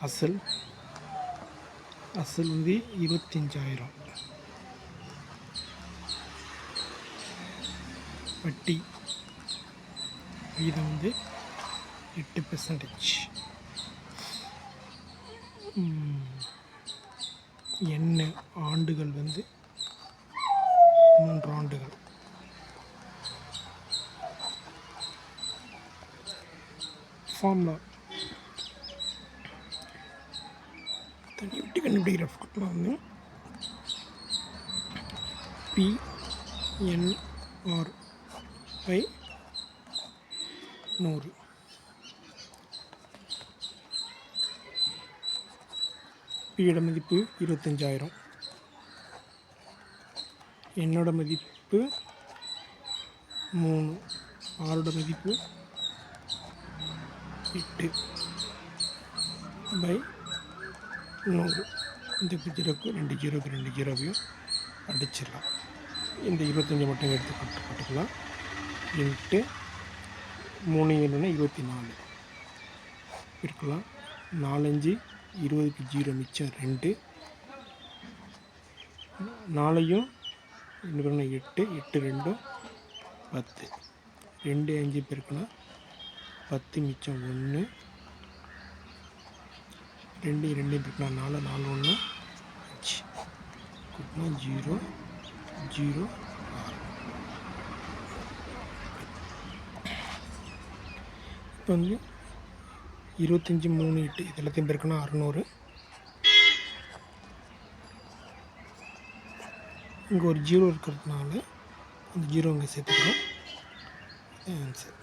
அசல். அசல் வந்து இருபத்தஞ்சாயிரம். வட்டி. விகிதம் வந்து எட்டு பெர்சன்டேஜ் என்ன ஆண்டுகள் வந்து மூன்று ஆண்டுகள். ஃபார்முலா. தண்ணி விட்டு கண்டுபிடிக்கிற ஃபார்முலா வந்து பிஎன்ஆர் பை நூறு பியோட மதிப்பு இருபத்தஞ்சாயிரம். என்னோட மதிப்பு மூணு. ஆரோட மதிப்பு எட்டு. பை இந்த ஜீரோக்கு ரெண்டு ஜீரோக்கு ரெண்டு ஜீரோவையும் அடிச்சிடலாம். இந்த இருபத்தஞ்சி மட்டும் எடுத்து போட்டு போட்டுக்கலாம் எட்டு மூணு ஏழுனா இருபத்தி நாலு. இருக்கலாம் நாலஞ்சு இருபதுக்கு ஜீரோ மிச்சம் ரெண்டு. நாளையும் இன்னொன்று எட்டு எட்டு ரெண்டும் பத்து. ரெண்டு அஞ்சு பேருக்குனா பத்து மிச்சம் ஒன்று. ரெண்டு ரெண்டு பேருக்குனா நாலு நாலு ஒன்று. அஞ்சு. கூட்டினா ஜீரோ ஜீரோ ஆறு. இப்போ வந்து இருபத்தஞ்சி மூணு எட்டு இது எல்லாத்தையும் பேருக்குன்னா அறநூறு. இங்கே ஒரு ஜீரோ இருக்கிறதுனால அந்த ஜீரோ இங்கே சேர்த்துக்கிறோம். ஆன்சர்